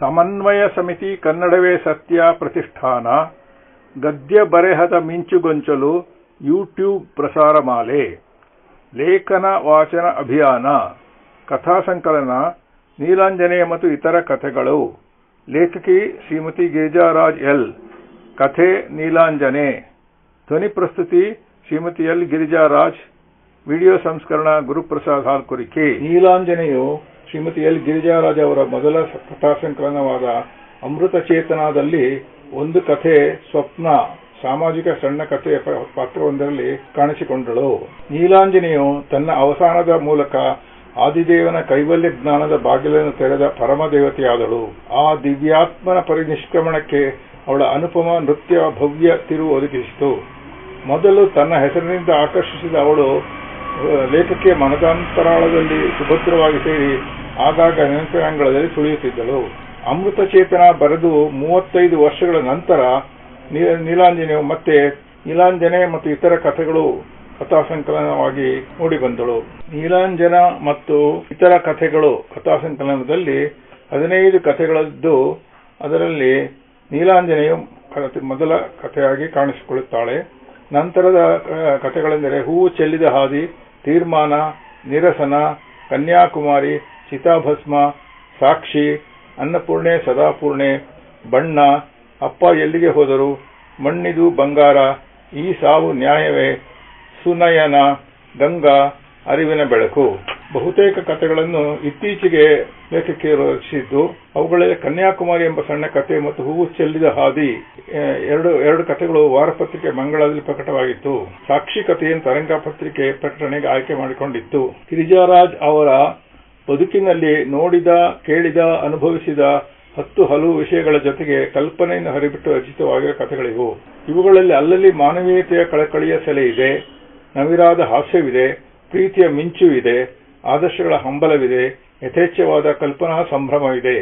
ಸಮನ್ವಯ ಸಮಿತಿ ಕನ್ನಡವೇ ಸತ್ಯ ಪ್ರತಿಷ್ಠಾನ, ಗದ್ಯ ಬರೆಹದ ಮಿಂಚುಗೊಂಚಲು ಯೂಟ್ಯೂಬ್ ಪ್ರಸಾರ ಮಾಲೆ ಲೇಖನ ವಾಚನ ಅಭಿಯಾನ, ಕಥಾ ಸಂಕಲನ, ನೀಲಾಂಜನೇಯ ಮತ್ತು ಇತರ ಕಥೆಗಳು. ಲೇಖಕಿ ಶ್ರೀಮತಿ ಗಿರಿಜಾರಾಜ್ ಎಲ್. ಕಥೆ ನೀಲಾಂಜನೆ. ಧ್ವನಿ ಪ್ರಸ್ತುತಿ ಶ್ರೀಮತಿ ಎಲ್. ಗಿರಿಜಾರಾಜ್. ವಿಡಿಯೋ ಸಂಸ್ಕರಣ ಗುರುಪ್ರಸಾದ್ ಹಾಲ್ಕುರಿಕೆ ನೀಲಾಂಜನೆಯು ಶ್ರೀಮತಿ ಎಲ್. ಗಿರಿಜಾರಾಜ್ ಅವರ ಮೊದಲ ಕಥಾ ಸಂಕಲನವಾದ ಅಮೃತ ಚೇತನದಲ್ಲಿ ಒಂದು ಕಥೆ ಸ್ವಪ್ನ, ಸಾಮಾಜಿಕ ಸಣ್ಣ ಕಥೆಯ ಪಾತ್ರವೊಂದರಲ್ಲಿ ಕಾಣಿಸಿಕೊಂಡಳು. ನೀಲಾಂಜನೆಯು ತನ್ನ ಅವಸಾನದ ಮೂಲಕ ಆದಿದೇವನ ಕೈವಲ್ಯ ಜ್ಞಾನದ ಬಾಗಿಲನ್ನು ತೆರೆದ ಪರಮ ದೇವತೆಯಾದಳು ಆ ದಿವ್ಯಾತ್ಮನ ಪರಿನಿಷ್ಕ್ರಮಣಕ್ಕೆ ಅವಳ ಅನುಪಮ ನೃತ್ಯ ಭವ್ಯ ತಿರುವು ಒದಗಿಸಿತು. ಮೊದಲು ತನ್ನ ಹೆಸರಿನಿಂದ ಆಕರ್ಷಿಸಿದ ಅವಳು ಲೇಖಕಿಯ ಮನದಾಂತರಾಳದಲ್ಲಿ ಸುಭದ್ರವಾಗಿ ಸೇರಿ ಆಗಾಗ ನೆನಪಿನಂಗಳದಲ್ಲಿ ಸುಳಿಯುತ್ತಿದ್ದಳು. ಅಮೃತ ಚೇತನ ಬರೆದು ಮೂವತ್ತೈದು ವರ್ಷಗಳ ನಂತರ ನೀಲಾಂಜನೆಯು ಮತ್ತೆ ನೀಲಾಂಜನೆ ಮತ್ತು ಇತರ ಕಥೆಗಳು ಕಥಾ ಸಂಕಲನವಾಗಿ ಮೂಡಿಬಂದಳು. ನೀಲಾಂಜನ ಮತ್ತು ಇತರ ಕಥೆಗಳು ಕಥಾ ಸಂಕಲನದಲ್ಲಿ ಹದಿನೈದು ಕಥೆಗಳದ್ದು ಅದರಲ್ಲಿ ನೀಲಾಂಜನೆಯು ಮೊದಲ ಕಥೆಯಾಗಿ ಕಾಣಿಸಿಕೊಳ್ಳುತ್ತಾಳೆ. ನಂತರದ ಕಥೆಗಳೆಂದರೆ ಹೂವು ಚೆಲ್ಲಿದ ಹಾದಿ ತೀರ್ಮಾನ, ನಿರಸನ, ಕನ್ಯಾಕುಮಾರಿ, ಚಿತಾಭಸ್ಮ, ಸಾಕ್ಷಿ, ಅನ್ನಪೂರ್ಣೆ, ಸದಾಪೂರ್ಣೆ, ಬಣ್ಣ, ಅಪ್ಪ ಎಲ್ಲಿಗೆ ಹೋದರು, ಮಣ್ಣಿದು ಬಂಗಾರ, ಈ ಸಾವು ನ್ಯಾಯವೇ, ಸುನಯನ, ಗಂಗಾ, ಅರಿವಿನ ಬೆಳಕು. ಬಹುತೇಕ ಕಥೆಗಳನ್ನು ಇತ್ತೀಚೆಗೆ ಲೇಖಕಿ ರಚಿಸಿದ್ದು. ಅವುಗಳಲ್ಲಿ ಕನ್ಯಾಕುಮಾರಿ ಎಂಬ ಸಣ್ಣ ಕಥೆ ಮತ್ತು ಹೂವು ಚೆಲ್ಲಿದ ಹಾದಿ. ಎರಡು ಎರಡು ಕಥೆಗಳು ವಾರಪತ್ರಿಕೆ ಮಂಗಳದಲ್ಲಿ ಪ್ರಕಟವಾಗಿತ್ತು. ಸಾಕ್ಷಿ ಕಥೆಯನ್ನು ತರಂಗ ಪತ್ರಿಕೆ ಪ್ರಕಟಣೆಗೆ ಆಯ್ಕೆ ಮಾಡಿಕೊಂಡಿತ್ತು. ಗಿರಿಜಾರಾಜ್ ಅವರ ಬದುಕಿನಲ್ಲಿ ನೋಡಿದ, ಕೇಳಿದ, ಅನುಭವಿಸಿದ ಹತ್ತು ಹಲವು ವಿಷಯಗಳ ಜೊತೆಗೆ ಕಲ್ಪನೆಯನ್ನು ಹರಿಬಿಟ್ಟು ರಚಿತವಾಗಿರುವ ಕಥೆಗಳಿವು. ಇವುಗಳಲ್ಲಿ ಅಲ್ಲಲ್ಲಿ ಮಾನವೀಯತೆಯ ಕಳಕಳಿಯ ಸೆಲೆ ಇದೆ, ನವಿರಾದ ಹಾಸ್ಯವಿದೆ, ಪ್ರೀತಿಯ ಮಿಂಚು ಇದೆ ಆದರ್ಶಗಳ ಹಂಬಲವಿದೆ, ಯಥೇಚ್ಛವಾದ ಕಲ್ಪನಾ ಸಂಭ್ರಮವಿದೆ.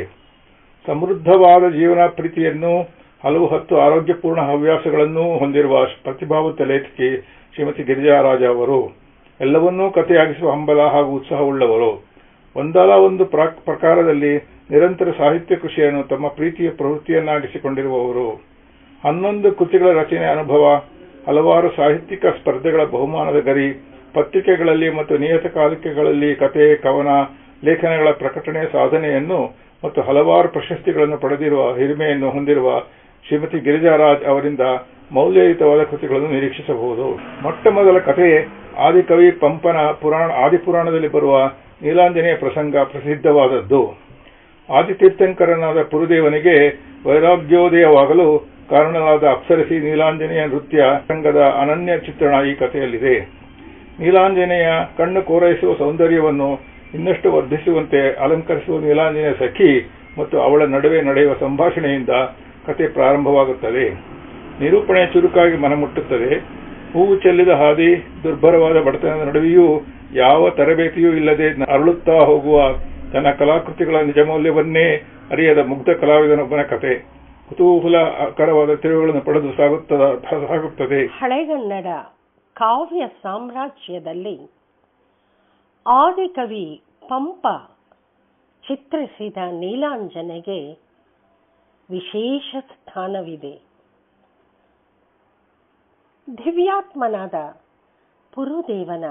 ಸಮೃದ್ಧವಾದ ಜೀವನ ಪ್ರೀತಿಯನ್ನು, ಹಲವು ಹತ್ತು ಆರೋಗ್ಯಪೂರ್ಣ ಹವ್ಯಾಸಗಳನ್ನು ಹೊಂದಿರುವ ಪ್ರತಿಭಾವಂತ ಲೇಖಕಿ ಶ್ರೀಮತಿ ಗಿರಿಜಾರಾಜ ಅವರು. ಎಲ್ಲವನ್ನೂ ಕಥೆಯಾಗಿಸುವ ಹಂಬಲ ಹಾಗೂ ಉತ್ಸಾಹವುಳ್ಳವರು. ಒಂದಲ್ಲ ಒಂದು ಪ್ರಕಾರದಲ್ಲಿ ನಿರಂತರ ಸಾಹಿತ್ಯ ಕೃಷಿಯನ್ನು ತಮ್ಮ ಪ್ರೀತಿಯ ಪ್ರವೃತ್ತಿಯನ್ನಾಗಿಸಿಕೊಂಡಿರುವವರು. ಹನ್ನೊಂದು ಕೃತಿಗಳ ರಚನೆ ಅನುಭವ, ಹಲವಾರು ಸಾಹಿತ್ಯಿಕ ಸ್ಪರ್ಧೆಗಳ ಬಹುಮಾನದ ಗರಿ ಪತ್ರಿಕೆಗಳಲ್ಲಿ ಮತ್ತು ನಿಯತಕಾಲಿಕೆಗಳಲ್ಲಿ ಕತೆ, ಕವನ, ಲೇಖನಗಳ ಪ್ರಕಟಣೆ, ಸಾಧನೆಯನ್ನು ಮತ್ತು ಹಲವಾರು ಪ್ರಶಸ್ತಿಗಳನ್ನು ಪಡೆದಿರುವ ಹಿರಿಮೆಯನ್ನು ಹೊಂದಿರುವ ಶ್ರೀಮತಿ ಗಿರಿಜಾರಾಜ್ ಅವರಿಂದ ಮೌಲ್ಯಯುತವಾದ ಕೃತಿಗಳನ್ನು ನಿರೀಕ್ಷಿಸಬಹುದು. ಮೊಟ್ಟ ಮೊದಲ ಕಥೆ ಆದಿಕವಿ ಪಂಪನ ಪುರಾಣ, ಆದಿಪುರಾಣದಲ್ಲಿ ಬರುವ ನೀಲಾಂಜನೇಯ ಪ್ರಸಂಗ ಪ್ರಸಿದ್ಧವಾದದ್ದು. ಆದಿತೀರ್ಥಂಕರನಾದ ಪುರುದೇವನಿಗೆ ವೈರಾಗ್ಯೋದಯವಾಗಲು ಕಾರಣವಾದ ಅಪ್ಸರಸಿ ನೀಲಾಂಜನೇಯ ನೃತ್ಯ ಸಂಘದ ಅನನ್ಯ ಚಿತ್ರಣ ಈ ಕಥೆಯಲ್ಲಿದೆ. ನೀಲಾಂಜನೆಯ ಕಣ್ಣು ಕೋರೈಸುವ ಸೌಂದರ್ಯವನ್ನು ಇನ್ನಷ್ಟು ವರ್ಧಿಸುವಂತೆ ಅಲಂಕರಿಸುವ ನೀಲಾಂಜನೆಯ ಸಖಿ ಮತ್ತು ಅವಳ ನಡುವೆ ನಡೆಯುವ ಸಂಭಾಷಣೆಯಿಂದ ಕತೆ ಪ್ರಾರಂಭವಾಗುತ್ತದೆ. ನಿರೂಪಣೆ ಚುರುಕಾಗಿ ಮನಮುಟ್ಟುತ್ತದೆ. ಹೂವು ಚೆಲ್ಲಿದ ಹಾದಿ ದುರ್ಭರವಾದ ಬಡತನದ ನಡುವೆಯೂ ಯಾವ ತರಬೇತಿಯೂ ಇಲ್ಲದೆ ಅರಳುತ್ತಾ ಹೋಗುವ ತನ್ನ ಕಲಾಕೃತಿಗಳ ನಿಜ ಮೌಲ್ಯವನ್ನೇ ಅರಿಯದ ಮುಗ್ಧ ಕಲಾವಿದನೊಬ್ಬನ ಕತೆ ಕುತೂಹಲಕರವಾದ ತಿರುವುಗಳನ್ನು ಪಡೆದು ಸಾಗುತ್ತದೆ. ಹಳೆಗನ್ನಡ. ಕಾವ್ಯ ಸಾಮ್ರಾಜ್ಯದಲ್ಲಿ ಆದಿಕವಿ ಪಂಪ ಚಿತ್ರಿಸಿದ ನೀಲಾಂಜನೆಗೆ ವಿಶೇಷ ಸ್ಥಾನವಿದೆ. ದಿವ್ಯಾತ್ಮನಾದ ಪುರುದೇವನ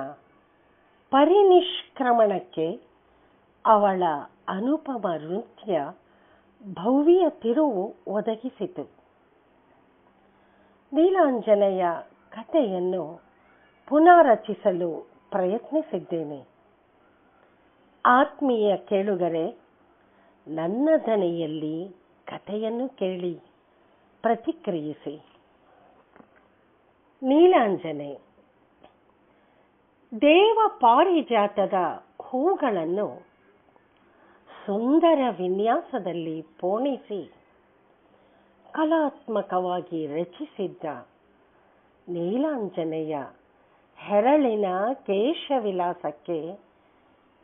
ಪರಿನಿಷ್ಕ್ರಮಣಕ್ಕೆ ಅವಳ ಅನುಪಮ ನೃತ್ಯ ಭವ್ಯ ತಿರುವು ಒದಗಿಸಿತು. ನೀಲಾಂಜನೆಯ ಕಥೆಯನ್ನು ಪುನಾರಚಿಸಲು ಪ್ರಯತ್ನಿಸಿದ್ದೇನೆ. ಆತ್ಮೀಯ ಕೇಳುಗರೆ, ನನ್ನ ದನೆಯಲ್ಲಿ ಕಥೆಯನ್ನು ಕೇಳಿ ಪ್ರತಿಕ್ರಿಯಿಸಿ. ನೀಲಾಂಜನೆ, ದೇವ ಪಾರಿಜಾತದ ಹೂಗಳನ್ನು ಸುಂದರ ವಿನ್ಯಾಸದಲ್ಲಿ ಪೋಣಿಸಿ, ಕಲಾತ್ಮಕವಾಗಿ ರಚಿಸಿದ್ದ ನೀಲಾಂಜನೆಯ ಹೆರಳಿನ ಕೇಶವಿಲಾಸಕ್ಕೆ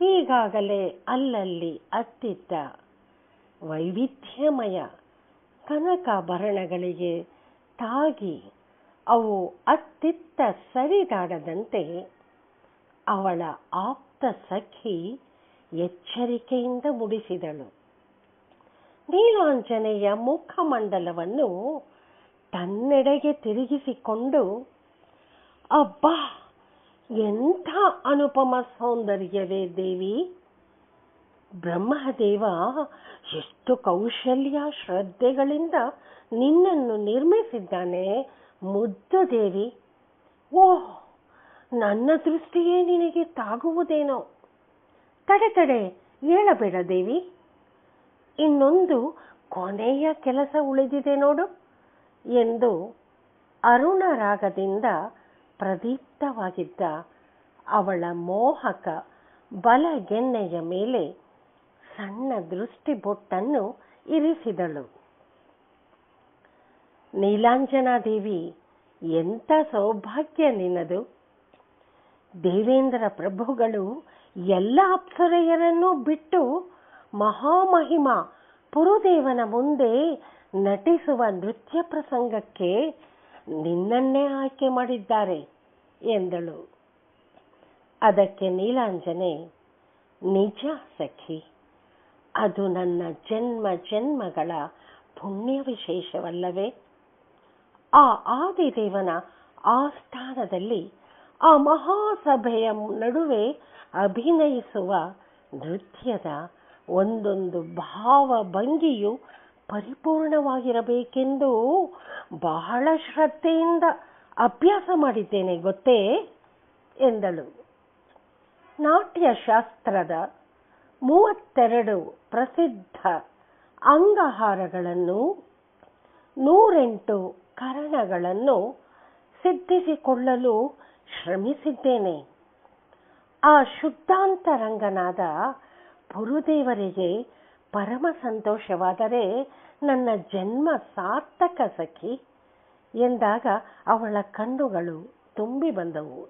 ಈಗಾಗಲೇ ಅಲ್ಲಲ್ಲಿ ಅತ್ತಿದ್ದ ವೈವಿಧ್ಯಮಯ ಕನಕಾಭರಣಗಳಿಗೆ ತಾಗಿ ಅವು ಅತ್ತಿತ್ತ ಸರಿದಾಡದಂತೆ ಅವಳ ಆಪ್ತ ಸಖಿ ಎಚ್ಚರಿಕೆಯಿಂದ ಮುಡಿಸಿದಳು. ನೀಲಾಂಜನೆಯ ಮುಖಮಂಡಲವನ್ನು ತನ್ನೆಡೆಗೆ ತಿರುಗಿಸಿಕೊಂಡು, ಅಬ್ಬಾ! ಎಂಥ ಅನುಪಮ ಸೌಂದರ್ಯವೇ ದೇವಿ. ಬ್ರಹ್ಮದೇವ, ಎಷ್ಟು ಕೌಶಲ್ಯ ಶ್ರದ್ಧೆಗಳಿಂದ ನಿನ್ನನ್ನು ನಿರ್ಮಿಸಿದ್ದಾನೆ. ಮುದ್ದು ದೇವಿ. ಓಹ್, ನನ್ನ ದೃಷ್ಟಿಯೇ ನಿನಗೆ ತಾಗುವುದೇನೋ. ತಡೆ ತಡೆ, ಹೇಳಬೇಡ ದೇವಿ. ಇನ್ನೊಂದು ಕೊನೆಯ ಕೆಲಸ ಉಳಿದಿದೆ ನೋಡು ಎಂದು ಅರುಣ ರಾಗದಿಂದ ಪ್ರದೀಪ್ತವಾಗಿದ್ದ ಅವಳ ಮೋಹಕ ಬಲಗೆನ್ನೆಯ ಮೇಲೆ ಸಣ್ಣ ದೃಷ್ಟಿ ಬೊಟ್ಟನ್ನು ಇರಿಸಿದಳು. ನೀಲಾಂಜನಾದೇವಿ, ಎಂಥ ಸೌಭಾಗ್ಯ ನಿನ್ನದು? ದೇವೇಂದ್ರ ಪ್ರಭುಗಳು ಎಲ್ಲ ಅಪ್ಸರೆಯರನ್ನೂ ಬಿಟ್ಟು ಮಹಾಮಹಿಮ ಪುರುದೇವನ ಮುಂದೆ ನಟಿಸುವ ನೃತ್ಯ ಪ್ರಸಂಗಕ್ಕೆ ನಿನ್ನನ್ನೇ ಆಯ್ಕೆ ಮಾಡಿದ್ದಾರೆ ಎಂದಳು. ಅದಕ್ಕೆ ನೀಲಾಂಜನೆ, ನಿಜ ಸಖಿ, ಅದು ನನ್ನ ಜನ್ಮ ಜನ್ಮಗಳ ಪುಣ್ಯ ವಿಶೇಷವಲ್ಲವೇ ಆ ಆದಿದೇವನ ಆಸ್ಥಾನದಲ್ಲಿ ಆ ಮಹಾಸಭೆಯ ನಡುವೆ ಅಭಿನಯಿಸುವ ನೃತ್ಯದ ಒಂದೊಂದು ಭಾವ ಭಂಗಿಯು ಪರಿಪೂರ್ಣವಾಗಿರಬೇಕೆಂದು ಬಹಳ ಶ್ರದ್ಧೆಯಿಂದ ಅಭ್ಯಾಸ ಮಾಡಿದ್ದೇನೆ, ಗೊತ್ತೇ? ಎಂದಳು. ನಾಟ್ಯಶಾಸ್ತ್ರದ ಮೂವತ್ತೆರಡು ಪ್ರಸಿದ್ಧ ಅಂಗಹಾರಗಳನ್ನು, ನೂರೆಂಟು ಕರಣಗಳನ್ನು ಸಿದ್ಧಿಸಿಕೊಳ್ಳಲು ಶ್ರಮಿಸಿದ್ದೇನೆ. ಆ ಶುದ್ಧಾಂತರಂಗನಾದ ಪುರುದೇವರಿಗೆ ಪರಮ ಸಂತೋಷವಾದರೆ ನನ್ನ ಜನ್ಮ ಸಾರ್ಥಕ ಸಖಿ ಎಂದಾಗ ಅವಳ ಕಣ್ಣುಗಳು ತುಂಬಿ ಬಂದವು.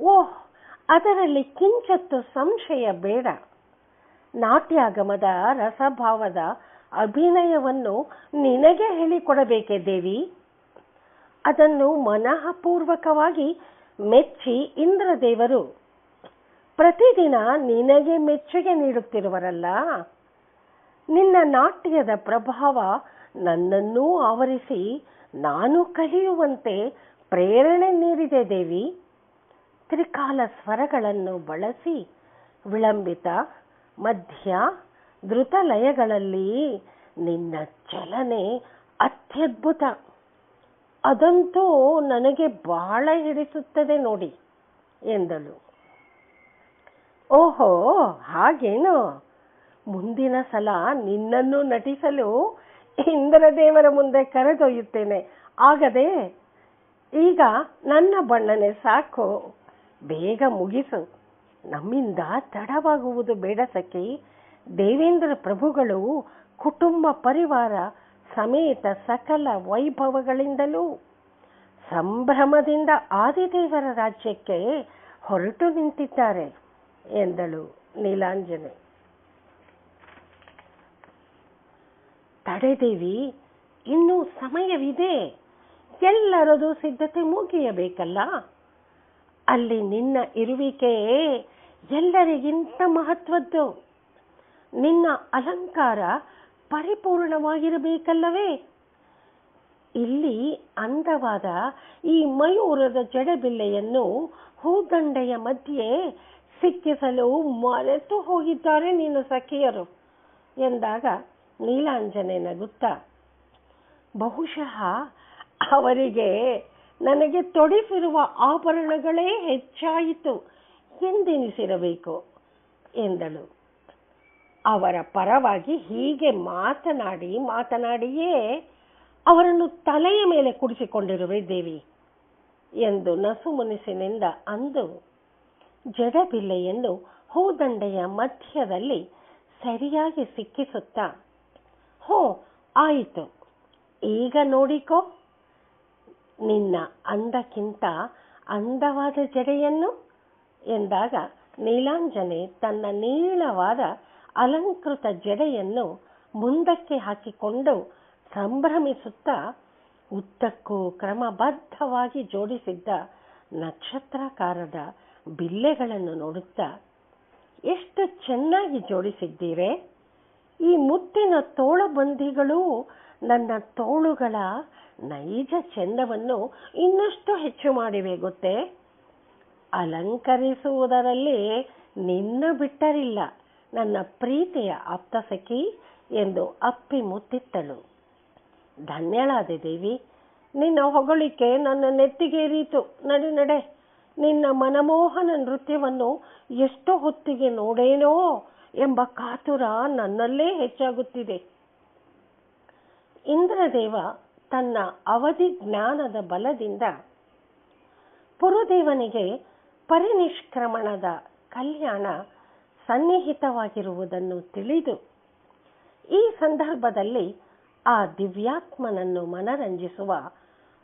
ಓಹ್, ಅದರಲ್ಲಿ ಕಿಂಚತ್ತು ಸಂಶಯ ಬೇಡ. ನಾಟ್ಯಾಗಮದ ರಸಭಾವದ ಅಭಿನಯವನ್ನು ನಿನಗೆ ಹೇಳಿಕೊಡಬೇಕೆ ದೇವಿ? ಅದನ್ನು ಮನಃಪೂರ್ವಕವಾಗಿ ಮೆಚ್ಚಿ ಇಂದ್ರದೇವರು ಪ್ರತಿದಿನ ನಿನಗೆ ಮೆಚ್ಚುಗೆ ನೀಡುತ್ತಿರುವರಲ್ಲ, ನಿನ್ನ ನಾಟ್ಯದ ಪ್ರಭಾವ ನನ್ನನ್ನೂ ಆವರಿಸಿ ನಾನು ಕಲಿಯುವಂತೆ ಪ್ರೇರಣೆ ನೀಡಿದೆ ದೇವಿ. ತ್ರಿಕಾಲ ಸ್ವರಗಳನ್ನು ಬಳಸಿ ವಿಳಂಬಿತ, ಮಧ್ಯ ಧೃತ ಲಯಗಳಲ್ಲಿ ನಿನ್ನ ಚಲನೆ ಅತ್ಯದ್ಭುತ. ಅದಂತೂ ನನಗೆ ಬಹಳ ಹಿಡಿಸುತ್ತದೆ ನೋಡಿ ಎಂದಳು. ಓಹೋ, ಹಾಗೇನು? ಮುಂದಿನ ಸಲ ನಿನ್ನನ್ನು ನಟಿಸಲು ಇಂದ್ರದೇವರ ಮುಂದೆ ಕರೆದೊಯ್ಯುತ್ತೇನೆ. ಆಗದೆ, ಈಗ ನನ್ನ ಬಣ್ಣನೆ ಸಾಕು. ಬೇಗ ಮುಗಿಸು. ನಮ್ಮಿಂದ ತಡವಾಗುವುದು ಬೇಡ ಸಖಿ. ದೇವೇಂದ್ರ ಪ್ರಭುಗಳು ಕುಟುಂಬ ಪರಿವಾರ ಸಮೇತ ಸಕಲ ವೈಭವಗಳಿಂದಲೂ ಸಂಭ್ರಮದಿಂದ ಆದಿದೇವರ ರಾಜ್ಯಕ್ಕೆ ಹೊರಟು ನಿಂತಿದ್ದಾರೆ. ಎಂದಳು ನೀಲಾಂಜನೆ. ತಡೆದೇವಿ, ಇನ್ನೂ ಸಮಯವಿದೆ. ಎಲ್ಲರದು ಸಿದ್ಧತೆ ಮುಗಿಯಬೇಕಲ್ಲ? ಅಲ್ಲಿ ನಿನ್ನ ಇರುವಿಕೆಯೇ ಎಲ್ಲರಿಗಿಂತ ಮಹತ್ವದ್ದು. ನಿನ್ನ ಅಲಂಕಾರ ಪರಿಪೂರ್ಣವಾಗಿರಬೇಕಲ್ಲವೇ? ಇಲ್ಲಿ ಅಂದವಾದ ಈ ಮಯೂರದ ಜಡಬಿಲ್ಲೆಯನ್ನು ಹೂದಂಡೆಯ ಮಧ್ಯೆ ಸಿಕ್ಕಿಸಲು ಮರೆತು ಹೋಗಿದ್ದಾರೆ ನೀನು ಸಖಿಯರು ಎಂದಾಗ ನೀಲಾಂಜನೆ ನಗುತ್ತಾ, ಬಹುಶಃ ಅವರಿಗೆ ನನಗೆ ತೊಡಿಸಿರುವ ಆಭರಣಗಳೇ ಹೆಚ್ಚಾಯಿತು ಎಂದೆನಿಸಿರಬೇಕು ಎಂದಳು. ಅವರ ಪರವಾಗಿ ಹೀಗೆ ಮಾತನಾಡಿ ಮಾತನಾಡಿಯೇ ಅವರನ್ನು ತಲೆಯ ಮೇಲೆ ಕುಡಿಸಿಕೊಂಡಿರುವೆ ದೇವಿ ಎಂದು ನಸುಮುನಿಸಿನಿಂದ ಅಂದು ಜಡಬಿಲ್ಲೆಯನ್ನು ಹೂದಂಡೆಯ ಮಧ್ಯದಲ್ಲಿ ಸರಿಯಾಗಿ ಸಿಕ್ಕಿಸುತ್ತಾ, ಹೋ, ಆಯಿತು. ಈಗ ನೋಡಿಕೋ. ನಿನ್ನ ಅಂದಕ್ಕಿಂತ ಅಂದವಾದ ಜಡೆಯನ್ನು? ಎಂದಾಗ ನೀಲಾಂಜನೆ ತನ್ನ ನೀಳವಾದ ಅಲಂಕೃತ ಜಡೆಯನ್ನು ಮುಂದಕ್ಕೆ ಹಾಕಿಕೊಂಡು ಸಂಭ್ರಮಿಸುತ್ತಾ, ಉದ್ದಕ್ಕೂ ಕ್ರಮಬದ್ಧವಾಗಿ ಜೋಡಿಸಿದ್ದ ನಕ್ಷತ್ರಾಕಾರದ ಬಿಲ್ಲೆಗಳನ್ನು ನೋಡುತ್ತಾ, ಎಷ್ಟು ಚೆನ್ನಾಗಿ ಜೋಡಿಸಿದ್ದೀರೆ! ಈ ಮುತ್ತಿನ ತೋಳಬಂದಿಗಳು ನನ್ನ ತೋಳುಗಳ ನೈಜ ಚೆಂದವನ್ನು ಇನ್ನಷ್ಟು ಹೆಚ್ಚು ಮಾಡಿವೆ ಗೊತ್ತೇ! ಅಲಂಕರಿಸುವುದರಲ್ಲಿ ನಿನ್ನ ಬಿಟ್ಟರಿಲ್ಲ, ನನ್ನ ಪ್ರೀತಿಯ ಆಪ್ತಸಖಿ ಎಂದು ಅಪ್ಪಿ ಮುತ್ತಿತ್ತಳು. ಧನ್ಯಳಾದೆ ದೇವಿ, ನಿನ್ನ ಹೊಗಳಿಕೆ ನನ್ನ ನೆತ್ತಿಗೇರಿತು. ನಡೆ ನಡೆ! ನಿನ್ನ ಮನಮೋಹನ ನೃತ್ಯವನ್ನು ಎಷ್ಟು ಹೊತ್ತಿಗೆ ನೋಡೇನೋ ಎಂಬ ಕಾತುರ ನನ್ನಲ್ಲೇ ಹೆಚ್ಚಾಗುತ್ತಿದೆ. ಇಂದ್ರದೇವ ತನ್ನ ಅವಧಿ ಜ್ಞಾನದ ಬಲದಿಂದ ಪುರುದೇವನಿಗೆ ಪರಿನಿಷ್ಕ್ರಮಣದ ಕಲ್ಯಾಣ ಸನ್ನಿಹಿತವಾಗಿರುವುದನ್ನು ತಿಳಿದು, ಈ ಸಂದರ್ಭದಲ್ಲಿ ಆ ದಿವ್ಯಾತ್ಮನನ್ನು ಮನರಂಜಿಸುವ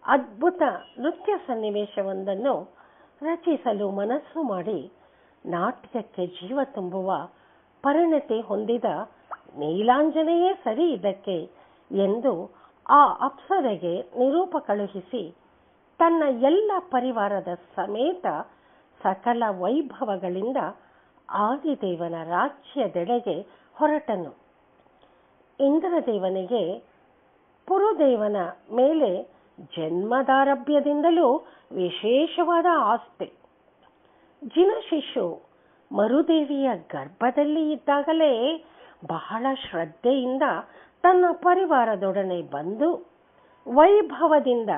ಅದ್ಭುತ ನೃತ್ಯ ಸನ್ನಿವೇಶವೊಂದನ್ನು ರಚಿಸಲು ಮನಸ್ಸು ಮಾಡಿ ನಾಟ್ಯಕ್ಕೆ ಜೀವ ತುಂಬುವ ಪರಿಣತಿ ಹೊಂದಿದ ನೀಲಾಂಜನೆಯೇ ಸರಿ ಇದಕ್ಕೆ ಎಂದು ಆ ಅಪ್ಸರೆಗೆ ನಿರೂಪ ಕಳುಹಿಸಿ ತನ್ನ ಎಲ್ಲ ಪರಿವಾರದ ಸಮೇತ ಸಕಲ ವೈಭವಗಳಿಂದ ಆದಿದೇವನ ರಾಜ್ಯದೆಡೆಗೆ ಹೊರಟನು. ಇಂದ್ರದೇವನಿಗೆ ಪುರುದೇವನ ಮೇಲೆ ಜನ್ಮದಾರಭ್ಯದಿಂದಲೂ ವಿಶೇಷವಾದ ಆಸ್ತಿ. ಜಿನಶಿಶು ಮರುದೇವಿಯ ಗರ್ಭದಲ್ಲಿ ಇದ್ದಾಗಲೇ ಬಹಳ ಶ್ರದ್ಧೆಯಿಂದ ತನ್ನ ಪರಿವಾರದೊಡನೆ ಬಂದು ವೈಭವದಿಂದ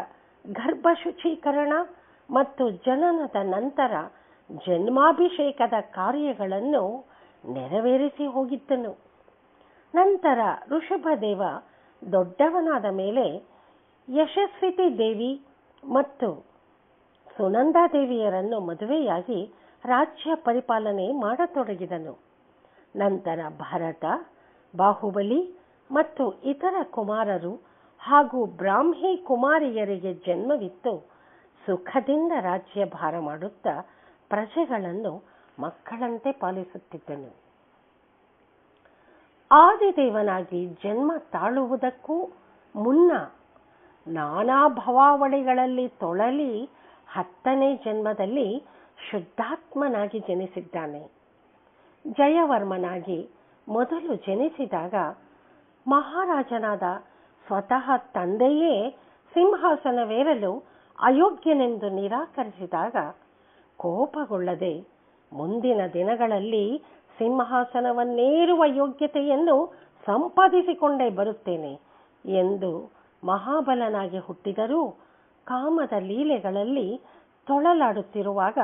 ಗರ್ಭ ಶುಚೀಕರಣ ಮತ್ತು ಜನನದ ನಂತರ ಜನ್ಮಾಭಿಷೇಕದ ಕಾರ್ಯಗಳನ್ನು ನೆರವೇರಿಸಿ ಹೋಗಿದ್ದನು. ನಂತರ ಋಷಭದೇವ ದೊಡ್ಡವನಾದ ಮೇಲೆ ಯಶಸ್ವಿತಿ ದೇವಿ ಮತ್ತು ಸುನಂದಾದೇವಿಯರನ್ನು ಮದುವೆಯಾಗಿ ರಾಜ್ಯ ಪರಿಪಾಲನೆ ಮಾಡತೊಡಗಿದನು. ನಂತರ ಭರತ, ಬಾಹುಬಲಿ ಮತ್ತು ಇತರ ಕುಮಾರರು ಹಾಗೂ ಬ್ರಾಹ್ಮಿ ಕುಮಾರಿಯರಿಗೆ ಜನ್ಮವಿತ್ತು. ಸುಖದಿಂದ ರಾಜ್ಯ ಭಾರ ಮಾಡುತ್ತಾ ಪ್ರಜೆಗಳನ್ನು ಮಕ್ಕಳಂತೆ ಪಾಲಿಸುತ್ತಿದ್ದನು. ಆದಿದೇವನಾಗಿ ಜನ್ಮ ತಾಳುವುದಕ್ಕೂ ಮುನ್ನ ನಾನಾ ಭವಾವಳಿಗಳಲ್ಲಿ ತೊಳಲಿ ಹತ್ತನೇ ಜನ್ಮದಲ್ಲಿ ಶುದ್ಧಾತ್ಮನಾಗಿ ಜನಿಸಿದ್ದಾನೆ. ಜಯವರ್ಮನಾಗಿ ಮೊದಲು ಜನಿಸಿದಾಗ ಮಹಾರಾಜನಾದ ಸ್ವತಃ ತಂದೆಯೇ ಸಿಂಹಾಸನವೇರಲು ಅಯೋಗ್ಯನೆಂದು ನಿರಾಕರಿಸಿದಾಗ ಕೋಪಗೊಳ್ಳದೆ ಮುಂದಿನ ದಿನಗಳಲ್ಲಿ ಸಿಂಹಾಸನವನ್ನೇರುವ ಯೋಗ್ಯತೆಯನ್ನು ಸಂಪಾದಿಸಿಕೊಂಡೇ ಬರುತ್ತೇನೆ ಎಂದು ಮಹಾಬಲನಾಗಿ ಹುಟ್ಟಿದರೂ ಕಾಮದ ಲೀಲೆಗಳಲ್ಲಿ ತೊಳಲಾಡುತ್ತಿರುವಾಗ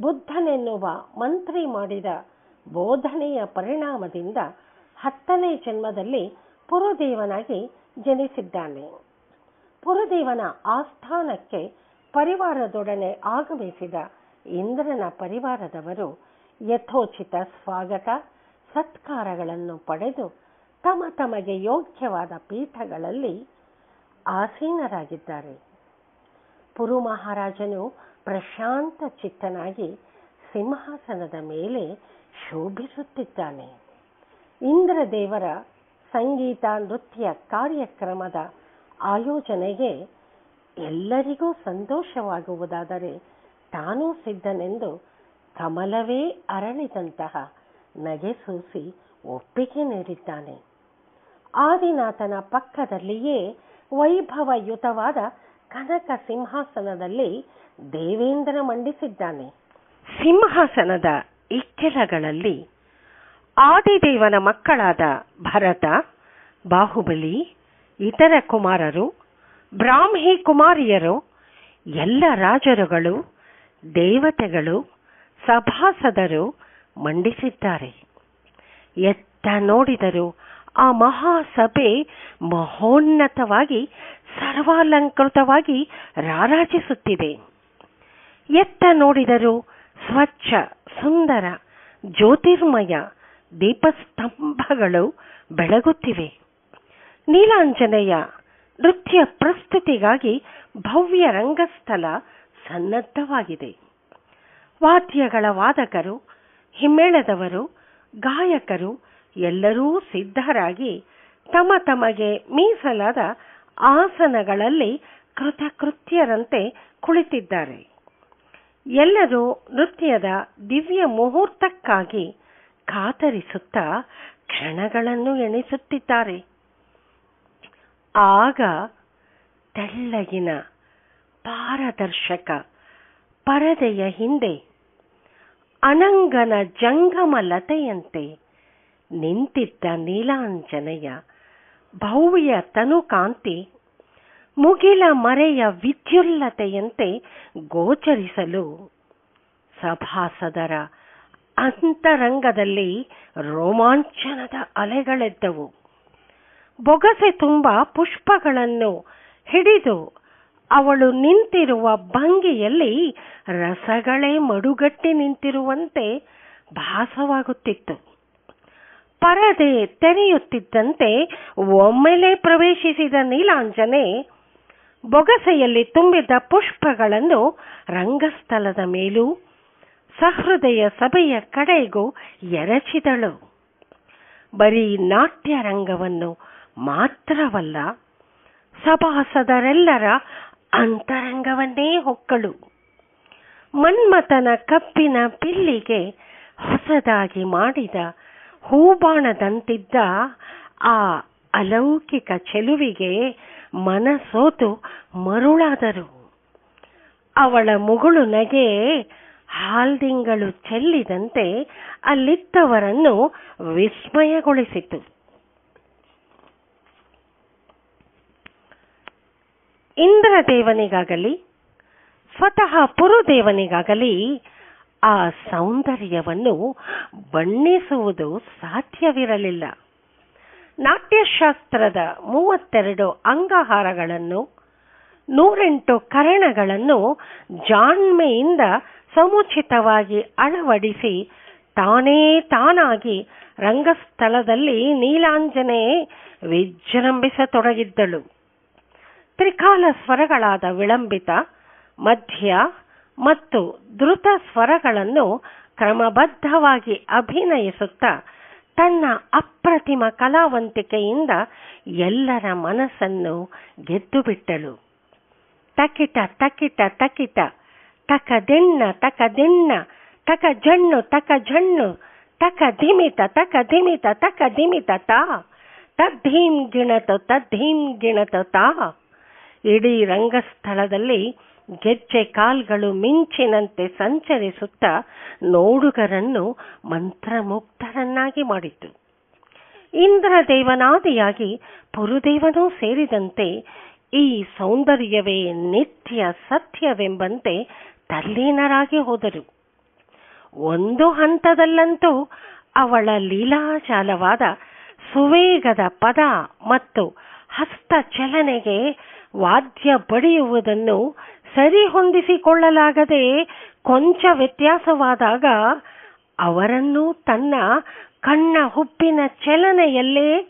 ಬುದ್ಧನೆನ್ನುವ ಮಂತ್ರಿ ಮಾಡಿದ ಬೋಧನೆಯ ಪರಿಣಾಮದಿಂದ ಹತ್ತನೇ ಜನ್ಮದಲ್ಲಿ ಪುರುದೇವನಾಗಿ ಜನಿಸಿದ್ದಾನೆ. ಪುರುದೇವನ ಆಸ್ಥಾನಕ್ಕೆ ಪರಿವಾರದೊಡನೆ ಆಗಮಿಸಿದ ಇಂದ್ರನ ಪರಿವಾರದವರು ಯಥೋಚಿತ ಸ್ವಾಗತ, ಸತ್ಕಾರಗಳನ್ನು ಪಡೆದು ತಮ ತಮಗೆ ಯೋಗ್ಯವಾದ ಪೀಠಗಳಲ್ಲಿ ಆಸೀನರಾಗಿದ್ದಾರೆ. ಪುರು ಮಹಾರಾಜನು ಪ್ರಶಾಂತ ಚಿತ್ತನಾಗಿ ಸಿಂಹಾಸನದ ಮೇಲೆ ಶೋಭಿಸುತ್ತಿದ್ದಾನೆ. ಇಂದ್ರದೇವರ ಸಂಗೀತ, ನೃತ್ಯ ಕಾರ್ಯಕ್ರಮದ ಆಯೋಜನೆಗೆ ಎಲ್ಲರಿಗೂ ಸಂತೋಷವಾಗುವುದಾದರೆ ತಾನೂ ಸಿದ್ಧನೆಂದು ಕಮಲವೇ ಅರಳಿದಂತಹ ನಗೆಸೂಸಿ ಒಪ್ಪಿಗೆ ನೀಡಿದ್ದಾನೆ. ಆದಿನಾಥನ ಪಕ್ಕದಲ್ಲಿಯೇ ವೈಭವಯುತವಾದ ಕನಕ ಸಿಂಹಾಸನದಲ್ಲಿ ದೇವೇಂದ್ರ ಮಂಡಿಸಿದ್ದಾನೆ. ಸಿಂಹಾಸನದ ಇಕ್ಕೆಲಗಳಲ್ಲಿ ಆದಿದೇವನ ಮಕ್ಕಳಾದ ಭರತ, ಬಾಹುಬಲಿ, ಇತರ ಕುಮಾರರು, ಬ್ರಾಹ್ಮಿ ಕುಮಾರಿಯರು, ಎಲ್ಲ ರಾಜರುಗಳು, ದೇವತೆಗಳು, ಸಭಾಸದರು ಮಂಡಿಸಿದ್ದಾರೆ. ಎತ್ತ ನೋಡಿದರು ಆ ಮಹಾಸಭೆ ಮಹೋನ್ನತವಾಗಿ, ಸರ್ವಾಲಂಕೃತವಾಗಿ ರಾರಾಜಿಸುತ್ತಿದೆ. ಎತ್ತ ನೋಡಿದರೂ ಸ್ವಚ್ಛ, ಸುಂದರ, ಜ್ಯೋತಿರ್ಮಯ ದೀಪಸ್ತಂಭಗಳು ಬೆಳಗುತ್ತಿವೆ. ನೀಲಾಂಜನೆಯ ನೃತ್ಯ ಪ್ರಸ್ತುತಿಗಾಗಿ ಭವ್ಯ ರಂಗಸ್ಥಳ ಸನ್ನದ್ಧವಾಗಿದೆ. ವಾದ್ಯಗಳ ವಾದಕರು, ಹಿಮ್ಮೇಳದವರು, ಗಾಯಕರು ಎಲ್ಲರೂ ಸಿದ್ಧರಾಗಿ ತಮ್ಮ ತಮಗೆ ಮೀಸಲಾದ ಆಸನಗಳಲ್ಲಿ ಕೃತಕೃತ್ಯರಂತೆ ಕುಳಿತಿದ್ದಾರೆ. ಎಲ್ಲರೂ ನೃತ್ಯದ ದಿವ್ಯ ಮುಹೂರ್ತಕ್ಕಾಗಿ ಕಾತರಿಸುತ್ತಾ ಕ್ಷಣಗಳನ್ನು ಎಣಿಸುತ್ತಿದ್ದಾರೆ. ಆಗ ತೆಳ್ಳಗಿನ ಪಾರದರ್ಶಕ ಪರದೆಯ ಹಿಂದೆ ಅನಂಗನ ಜಂಗಮ ಲತೆಯಂತೆ ನಿಂತಿದ್ದ ನೀಲಾಂಜನೆಯ ಭವ್ಯ ತನುಕಾಂತಿ, ಮುಗಿಲ ಮರೆಯ ವಿದ್ಯುಲ್ಲತೆಯಂತೆ ಗೋಚರಿಸಲು ಸಭಾಸದರ ಅಂತರಂಗದಲ್ಲಿ ರೋಮಾಂಚನದ ಅಲೆಗಳೆದ್ದವು. ಬೊಗಸೆ ತುಂಬ ಪುಷ್ಪಗಳನ್ನು ಹಿಡಿದು ಅವಳು ನಿಂತಿರುವ ಭಂಗಿಯಲ್ಲಿ ರಸಗಳೇ ಮಡುಗಟ್ಟಿ ನಿಂತಿರುವಂತೆ ಭಾಸವಾಗುತ್ತಿತ್ತು. ಪರದೆ ತೆರೆಯುತ್ತಿದ್ದಂತೆ ಒಮ್ಮೆಲೆ ಪ್ರವೇಶಿಸಿದ ನೀಲಾಂಜನೆ ಬೊಗಸೆಯಲ್ಲಿ ತುಂಬಿದ ಪುಷ್ಪಗಳನ್ನು ರಂಗಸ್ಥಲದ ಮೇಲೂ ಸಹೃದಯ ಸಭೆಯ ಕಡೆಗೂ ಎರಚಿದಳು. ಬರೀ ನಾಟ್ಯ ರಂಗವನ್ನು ಮಾತ್ರವಲ್ಲ, ಸಭಾಸದರೆಲ್ಲರ ಅಂತರಂಗವನ್ನೇ ಹೊಕ್ಕಳು. ಮನ್ಮಥನ ಕಪ್ಪಿನ ಪಿಲ್ಲಿಗೆ ಹೊಸದಾಗಿ ಮಾಡಿದ ಹೂಬಾಣದಂತಿದ್ದ ಆ ಅಲೌಕಿಕ ಚೆಲುವಿಗೆ ಮನಸೋತು ಮರುಳಾದರು. ಅವಳ ಮುಗುಳು ನಗೆ ಹಾಲ್ದಿಂಗಳು ಚೆಲ್ಲಿದಂತೆ ಅಲ್ಲಿದ್ದವರನ್ನು ವಿಸ್ಮಯಗೊಳಿಸಿತು. ಇಂದ್ರದೇವನಿಗಾಗಲಿ, ಸ್ವತಃ ಪುರುದೇವನಿಗಾಗಲಿ ಆ ಸೌಂದರ್ಯವನ್ನು ಬಣ್ಣಿಸುವುದು ಸಾಧ್ಯವಿರಲಿಲ್ಲ. ನಾಟ್ಯಶಾಸ್ತ್ರದ ಮೂವತ್ತೆರಡು ಅಂಗಹಾರಗಳನ್ನು, ನೂರೆಂಟು ಕರಣಗಳನ್ನು ಜಾಣ್ಮೆಯಿಂದ ಸಮುಚಿತವಾಗಿ ಅಳವಡಿಸಿ ತಾನೇ ತಾನಾಗಿ ರಂಗಸ್ಥಳದಲ್ಲಿ ನೀಲಾಂಜನೆ ವಿಜೃಂಭಿಸತೊಡಗಿದ್ದಳು. ತ್ರಿಕಾಲ ಸ್ವರಗಳಾದ ವಿಳಂಬಿತ, ಮಧ್ಯ ಮತ್ತು ದ್ರುತ ಸ್ವರಗಳನ್ನು ಕ್ರಮಬದ್ಧವಾಗಿ ಅಭಿನಯಿಸುತ್ತಾ ತನ್ನ ಅಪ್ರತಿಮ ಕಲಾವಂತಿಕೆಯಿಂದ ಎಲ್ಲರ ಮನಸ್ಸನ್ನು ಗೆದ್ದುಬಿಟ್ಟಳು. ತಕಿಟ ತಕಿಟ ತಕಿಟ ತಕ ದಿಣ್ಣ ತಕ ಜಣ್ಣು ತಕ ಜಣ್ಣು ತಕ ಧಿಮಿತ ತಕ ಧಿಮಿತ ತಕ ಧಿಮಿತ ತಾ ತದ್ಧೀಂ ಗಿಣತ ತದ್ಧೀಂ ಗಿಣತ ತಾ. ಇಡೀ ರಂಗಸ್ಥಳದಲ್ಲಿ ಗೆಜ್ಜೆ ಕಾಲ್ಗಳು ಮಿಂಚಿನಂತೆ ಸಂಚರಿಸುತ್ತ ನೋಡುಗರನ್ನು ಮಂತ್ರಮುಗ್ಧರನ್ನಾಗಿ ಮಾಡಿತು. ಇಂದ್ರದೇವನಾದಿಯಾಗಿ ಪುರುದೇವನೂ ಸೇರಿದಂತೆ ಈ ಸೌಂದರ್ಯವೇ ನಿತ್ಯ ಸತ್ಯವೆಂಬಂತೆ ತಲ್ಲೀನರಾಗಿ ಹೋದರು. ಒಂದು ಹಂತದಲ್ಲಂತೂ ಅವಳ ಲೀಲಾಜಾಲವಾದ ಸುವೇಗದ ಪದ ಮತ್ತು ಹಸ್ತ ಚಲನೆಗೆ ವಾದ್ಯ ಬಡಿಯುವುದನ್ನು ಸರಿಹೊಂದಿಸಿಕೊಳ್ಳಲಾಗದೆ ಕೊಂಚ ವ್ಯತ್ಯಾಸವಾದಾಗ ಅವರನ್ನು ತನ್ನ ಕಣ್ಣ ಹುಬ್ಬಿನ ಚಲನೆಯಲ್ಲೇ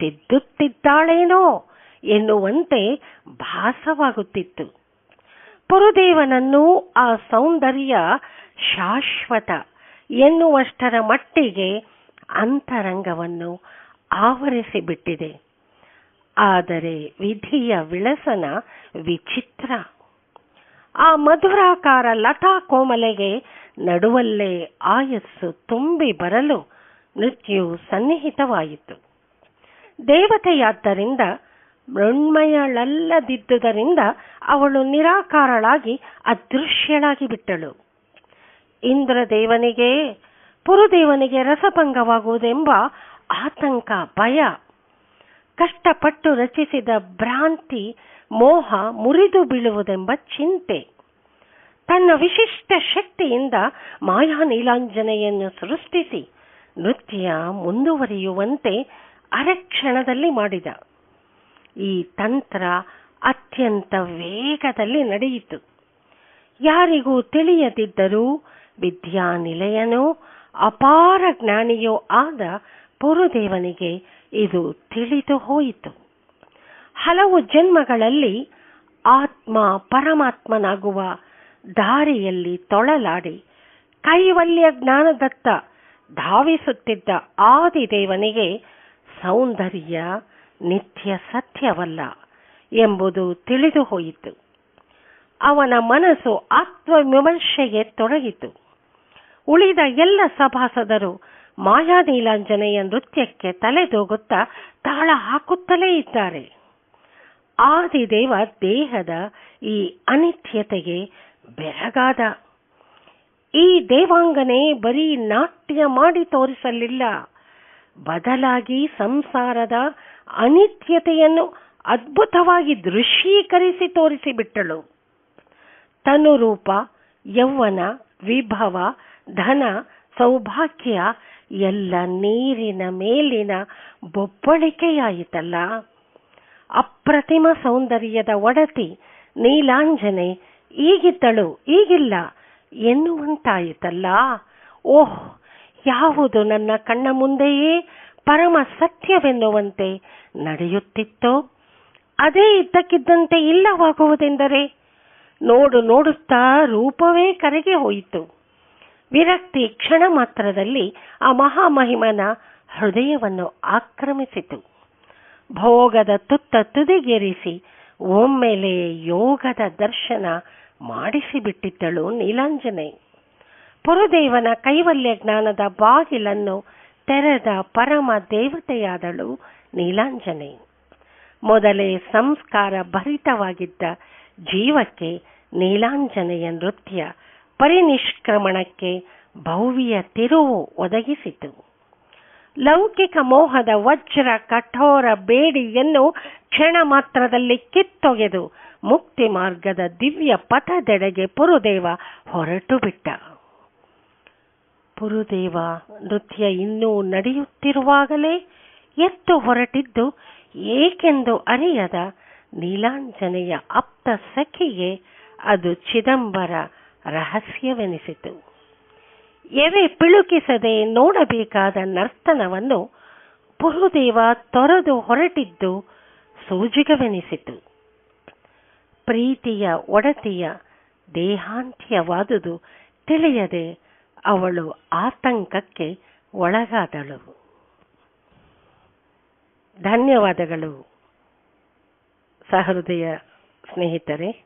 ತಿದ್ದುತ್ತಿದ್ದಾಳೇನೋ ಎನ್ನುವಂತೆ ಭಾಸವಾಗುತ್ತಿತ್ತು. ಪುರುದೇವನನ್ನು ಆ ಸೌಂದರ್ಯ ಶಾಶ್ವತ ಎನ್ನುವಷ್ಟರ ಮಟ್ಟಿಗೆ ಅಂತರಂಗವನ್ನು ಆವರಿಸಿಬಿಟ್ಟಿದೆ. ಆದರೆ ವಿಧಿಯ ವಿಳಸನ ವಿಚಿತ್ರ. ಆ ಮಧುರಾಕಾರ ಲತಾ ಕೋಮಲೆಗೆ ನಡುವಲ್ಲೇ ಆಯಸ್ಸು ತುಂಬಿ ಬರಲು ಮೃತ್ಯು ಸನ್ನಿಹಿತವಾಯಿತು. ದೇವತೆಯಾದ್ದರಿಂದ, ಮೃಣ್ಮಯಳಲ್ಲದಿದ್ದುದರಿಂದ ಅವಳು ನಿರಾಕಾರಳಾಗಿ ಅದೃಶ್ಯಳಾಗಿ ಬಿಟ್ಟಳು. ಇಂದ್ರದೇವನಿಗೆ, ಪುರುದೇವನಿಗೆ ರಸಭಂಗವಾಗುವುದೆಂಬ ಆತಂಕ, ಭಯ, ಕಷ್ಟಪಟ್ಟು ರಚಿಸಿದ ಭ್ರಾಂತಿ ಮೋಹ ಮುರಿದು ಬೀಳುವುದೆಂಬ ಚಿಂತೆ. ತನ್ನ ವಿಶಿಷ್ಟ ಶಕ್ತಿಯಿಂದ ಮಾಯಾ ನೀಲಾಂಜನೆಯನ್ನು ಸೃಷ್ಟಿಸಿ ನೃತ್ಯ ಮುಂದುವರಿಯುವಂತೆ ಅರಕ್ಷಣದಲ್ಲಿ ಮಾಡಿದ. ಈ ತಂತ್ರ ಅತ್ಯಂತ ವೇಗದಲ್ಲಿ ನಡೆಯಿತು. ಯಾರಿಗೂ ತಿಳಿಯದಿದ್ದರೂ ವಿದ್ಯಾನಿಲಯನೋ ಅಪಾರ ಜ್ಞಾನಿಯೋ ಆದ ಪುರುದೇವನಿಗೆ ಇದು ತಿಳಿದು ಹೋಯಿತು. ಹಲವು ಜನ್ಮಗಳಲ್ಲಿ ಆತ್ಮ ಪರಮಾತ್ಮನಾಗುವ ದಾರಿಯಲ್ಲಿ ತೊಳಲಾಡಿ ಕೈವಲ್ಯ ಜ್ಞಾನದತ್ತ ಧಾವಿಸುತ್ತಿದ್ದ ಆದಿದೇವನಿಗೆ ಸೌಂದರ್ಯ ನಿತ್ಯ ಸತ್ಯವಲ್ಲ ಎಂಬುದು ತಿಳಿದು ಹೋಯಿತು. ಅವನ ಮನಸ್ಸು ಆತ್ಮವಿಮರ್ಶೆಗೆ ತೊಡಗಿತು. ಉಳಿದ ಎಲ್ಲ ಸಭಾಸದರು ಮಾಯಾ ನೀಲಾಂಜನೆಯ ನೃತ್ಯಕ್ಕೆ ತಲೆದೂಗುತ್ತಾ ತಾಳ ಹಾಕುತ್ತಲೇ ಇದ್ದಾರೆ. ಆದಿದೇವ ದೇಹದ ಈ ಅನಿತ್ಯತೆಗೆ ಬೆರಗಾದ. ಈ ದೇವಾಂಗನೆ ಬರೀ ನಾಟ್ಯ ಮಾಡಿ ತೋರಿಸಲಿಲ್ಲ. ಬದಲಾಗಿ ಸಂಸಾರದ ಅನಿತ್ಯತೆಯನ್ನು ಅದ್ಭುತವಾಗಿ ದೃಶ್ಯೀಕರಿಸಿ ತೋರಿಸಿಬಿಟ್ಟಳು. ತನುರೂಪ, ಯೌವನ, ವಿಭವ, ಧನ, ಸೌಭಾಗ್ಯ ಎಲ್ಲ ನೀರಿನ ಮೇಲಿನ ಬೊಬ್ಬಳಿಕೆಯಾಯಿತಲ್ಲ. ಅಪ್ರತಿಮ ಸೌಂದರ್ಯದ ಒಡತಿ, ನೀಲಾಂಜನೆ, ಈಗಿದ್ದಳು, ಈಗಿಲ್ಲ ಎನ್ನುವಂತಾಯಿತಲ್ಲ? ಓಹ್, ಯಾವುದು ನನ್ನ ಕಣ್ಣ ಮುಂದೆಯೇ ಪರಮ ಸತ್ಯವೆನ್ನುವಂತೆ ನಡೆಯುತ್ತಿತ್ತೋ? ಅದೇ ಇದ್ದಕ್ಕಿದ್ದಂತೆ ಇಲ್ಲವಾಗುವುದೆಂದರೆ? ನೋಡು, ನೋಡುತ್ತಾ ರೂಪವೇ ಕರೆಗೆ ಹೋಯಿತು. ವಿರಕ್ತಿ ಕ್ಷಣ ಮಾತ್ರದಲ್ಲಿ ಆ ಮಹಾಮಹಿಮನ ಹೃದಯವನ್ನು ಆಕ್ರಮಿಸಿತು. ಭೋಗದ ತುತ್ತ ತುದಿಗೇರಿಸಿ ಒಮ್ಮೆಲೆ ಯೋಗದ ದರ್ಶನ ಮಾಡಿಸಿಬಿಟ್ಟಿದ್ದಳು ನೀಲಾಂಜನೆ. ಪುರುದೇವನ ಕೈವಲ್ಯ ಜ್ಞಾನದ ಬಾಗಿಲನ್ನು ತೆರೆದ ಪರಮ ದೇವತೆಯಾದಳು ನೀಲಾಂಜನೆ. ಮೊದಲೇ ಸಂಸ್ಕಾರ ಭರಿತವಾಗಿದ್ದ ಜೀವಕ್ಕೆ ನೀಲಾಂಜನೆಯ ನೃತ್ಯ ಪರಿನಿಷ್ಕ್ರಮಣಕ್ಕೆ ಭವ್ಯ ತಿರುವು ಒದಗಿಸಿತು. ಲೌಕಿಕ ಮೋಹದ ವಜ್ರ ಕಠೋರ ಬೇಡಿಯನ್ನು ಕ್ಷಣ ಮಾತ್ರದಲ್ಲಿ ಕಿತ್ತೊಗೆದು ಮುಕ್ತಿ ಮಾರ್ಗದ ದಿವ್ಯ ಪಥದೆಡೆಗೆ ಪುರುದೇವ ಹೊರಟು ಬಿಟ್ಟ. ಪುರುದೇವ ನೃತ್ಯ ಇನ್ನೂ ನಡೆಯುತ್ತಿರುವಾಗಲೇ ಎತ್ತು ಹೊರಟಿದ್ದು ಏಕೆಂದು ಅರಿಯದ ನೀಲಾಂಜನೆಯ ಅಪ್ತ ಸಖಿಗೆ ಅದು ಚಿದಂಬರ ರಹಸ್ಯವೆನಿಸಿತು. ಎವೆ ಪಿಳುಕಿಸದೆ ನೋಡಬೇಕಾದ ನರ್ತನವನ್ನು ಪುರುದೇವ ತೊರೆದು ಹೊರಟಿದ್ದು ಸೂಜಿಗವೆನಿಸಿತು. ಪ್ರೀತಿಯ ಒಡತಿಯ ದೇಹಾಂತ್ಯವಾದುದು ತಿಳಿಯದೆ ಅವಳು ಆತಂಕಕ್ಕೆ ಒಳಗಾದಳು. ಧನ್ಯವಾದಗಳು ಸಹೃದಯ ಸ್ನೇಹಿತರೆ.